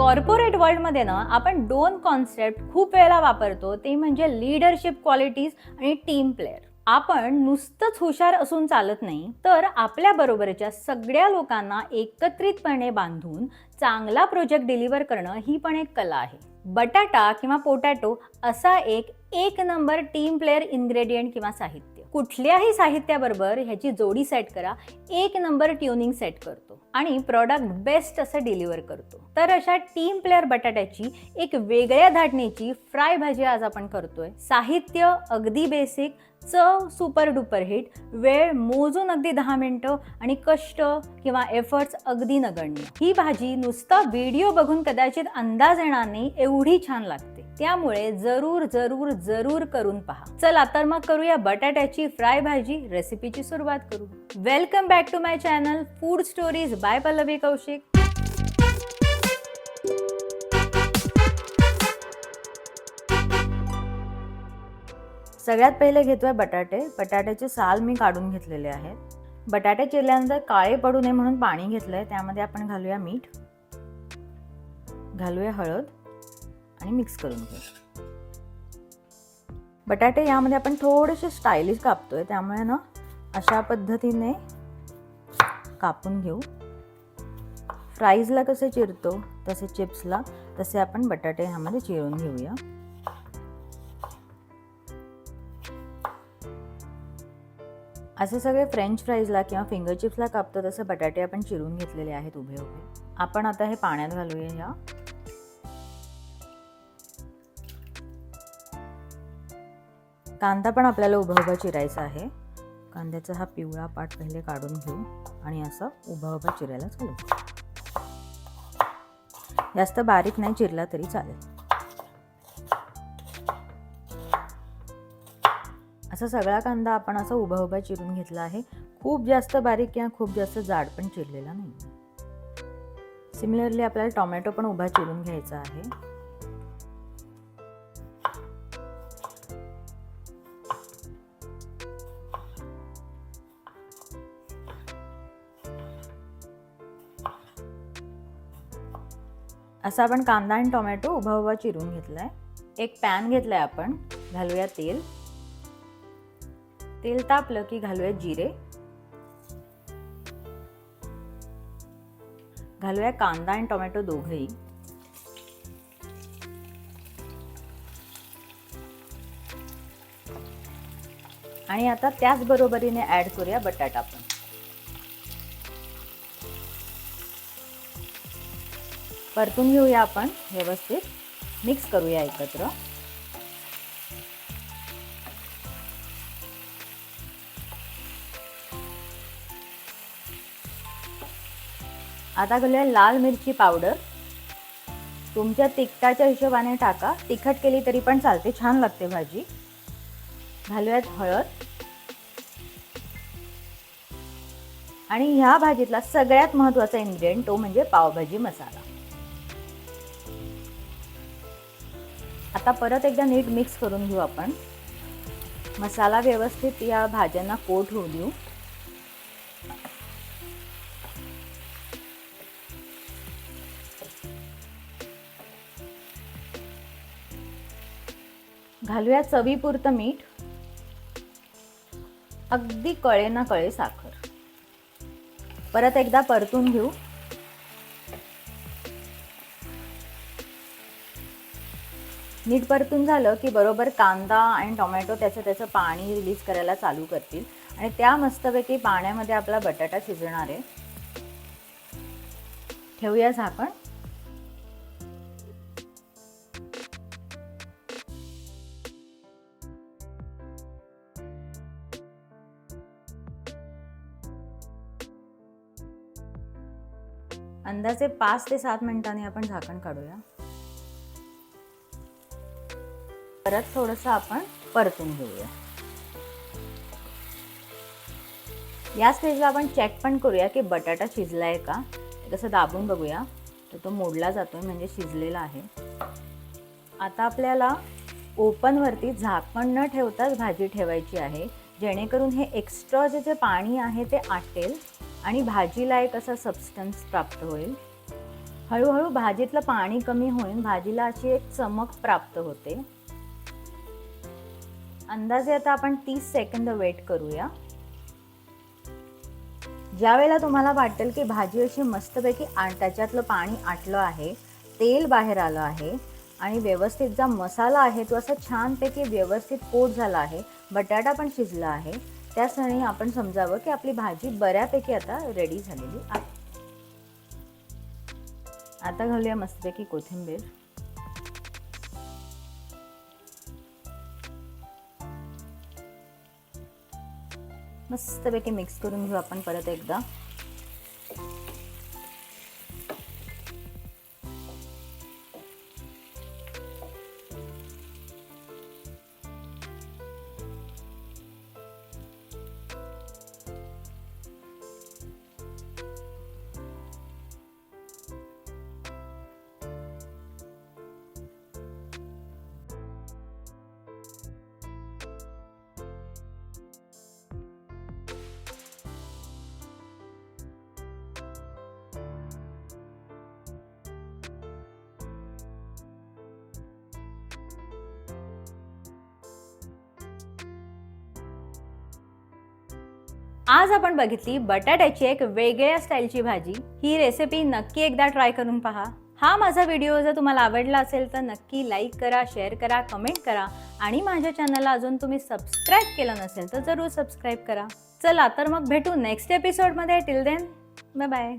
Corporate वर्ल्डमध्ये ना आपण दोन कॉन्सेप्ट खूप वेळेला वापरतो. ते म्हणजे लीडरशिप क्वालिटीज आणि टीम प्लेअर आपण नुसतंच हुशार असून चालत नाही तर आपल्या बरोबरच्या सगळ्या लोकांना एकत्रितपणे बांधून चांगला प्रोजेक्ट डिलिव्हर करणं ही पण एक कला आहे. बटाटा किंवा पोटॅटो असा एक एक नंबर टीम प्लेअर इन्ग्रेडियंट किंवा साहित्य. कुठल्याही साहित्याबरोबर ह्याची जोडी सेट करा. एक नंबर ट्युनिंग सेट करतो आणि प्रॉडक्ट बेस्ट असं डिलिव्हर करतो. तर अशा टीम प्लेअर बटाट्याची एक वेगळ्या धाटणीची फ्राय भाजी आज आपण करतोय. साहित्य अगदी बेसिक चव सुपर डुपर हिट वेळ मोजून अगदी दहा मिनटं आणि कष्ट किंवा एफर्ट्स अगदी नगण्य. ही भाजी नुसता व्हिडिओ बघून कदाचित अंदाज येणार नाही एवढी छान लागते. त्यामुळे जरूर जरूर जरूर करून पहा. चला तर मग करूया बटाट्याची फ्राय भाजी. रेसिपीची सुरुवात करू. Welcome back to my channel food stories by Pallavi Kaushik सगळ्यात पहिले घेतोय बटाटे. बटाट्याचे साल मी काढून घेतलेले आहेत बटाटे चिरल्यानंतर काळे पडू नये म्हणून पाणी घेतलंय. त्यामध्ये आपण घालूया मीठ. घालूया हळद. आणि मिक्स करून घेऊ बटाटे यामध्ये आपण थोडेसे स्टायलिश कापतोय त्यामुळे ना अशा पद्धतीने कापून घेऊ. फ्राईजला कसे चिरतो तसे चिप्सला तसे आपण बटाटे ह्यामध्ये चिरून घेऊया. असे सगळे फ्रेंच फ्राईजला किंवा फिंगर चिप्सला कापतो तसे बटाटे आपण चिरून घेतलेले आहेत उभे उभे आपण आता हे पाण्यात घालूया ह्या. कांदा पण आपल्याला उभा उभा चिरायचा आहे. कांद्याचा हा पिवळा पाट पहिले काढून घेऊ आणि असं उभा उभा चिरायला चालू जास्त बारीक नाही चिरला तरी चालेल. असा सगळा कांदा आपण असं उभा उभा चिरून घेतला आहे. खूप जास्त बारीक किंवा खूप जास्त जाड पण चिरलेला नाही. सिमिलरली आपल्याला टोमॅटो पण उभा चिरून घ्यायचा आहे. असा आपण कांदा आणि टोमॅटो उभा उभा चिरून आहे एक पॅन घेतलाय आपण घालूया तेल. तेल तापलं की घालूया जिरे. घालूया कांदा आणि टोमॅटो दोघंही. आणि आता त्याच बरोबरीने करूया बटाटा पण. परतून घेऊया आपण व्यवस्थित. मिक्स करूया एकत्र. आता घालूया लाल मिरची पावडर. तुमच्या तिखटाच्या हिशोबाने टाका. तिखट केली तरी पण चालते छान लागते भाजी. घालूयात हळद. आणि ह्या भाजीतला सगळ्यात महत्त्वाचा इन्ग्रेडियंट तो म्हणजे पावभाजी मसाला. आता परत एकदा नीट मिक्स करून घेऊ आपण. मसाला व्यवस्थित या भाज्यांना कोट होऊ देऊ. घालूया चवीपुरतं मीठ. अगदी कळे ना कळे साखर. परत एकदा परतून घेऊ. नीट परतून झालं की बरोबर कांदा आणि टोमॅटो त्याचं त्याचं पाणी रिलीज करायला चालू करतील. आणि त्या मस्तपैकी पाण्यामध्ये आपला बटाटा शिजणार आहे. ठेवूया झाकण अंदाजे पाच ते सात मिनिटांनी आपण झाकण काढूया. परत थोडस आपण परतून घेऊया. या स्टेजला आपण चेक पण करूया की बटाटा शिजलाय का? कसं दाबून बघूया. तर तो मोडला जातोय म्हणजे शिजलेला आहे. आता आपल्याला ओपनवरती झाकण न ठेवताच भाजी ठेवायची आहे. जेणेकरून हे एक्स्ट्रा जे जे पाणी आहे ते आटेल आणि भाजीला एक असा सबस्टन्स प्राप्त होईल. हळूहळू भाजीतलं पाणी कमी होईल भाजीला अशी एक चमक प्राप्त होते. अंदाजे आता आपण तीस सेकंद वेट करूया. ज्यावेळेला तुम्हाला वाटेल की भाजी अशी मस्तपैकी आ त्याच्यातलं पाणी आटलं आहे तेल बाहेर आलं आहे आणि व्यवस्थित जो मसाला आहे तो असा छानपैकी व्यवस्थित कोट झाला आहे बटाटा पण शिजला आहे त्या क्षणी आपण समजावं की आपली भाजी बऱ्यापैकी आता रेडी झालेली आहे. आता घालूया मस्तपैकी कोथिंबीर. मस्तपैकी मिक्स करून घेऊ आपण परत एकदा. आज आपण बघितली बटाट्याची एक वेगळ्या स्टाईलची भाजी. ही रेसिपी नक्की एकदा ट्राय करून पहा. हा माझा व्हिडिओ जर तुम्हाला आवडला असेल तर नक्की लाईक करा शेअर करा कमेंट करा आणि माझ्या चॅनलला अजून तुम्ही सबस्क्राईब केलं नसेल तर जरूर सबस्क्राईब करा. चला तर मग भेटू नेक्स्ट एपिसोडमध्ये टिल देन बाय बाय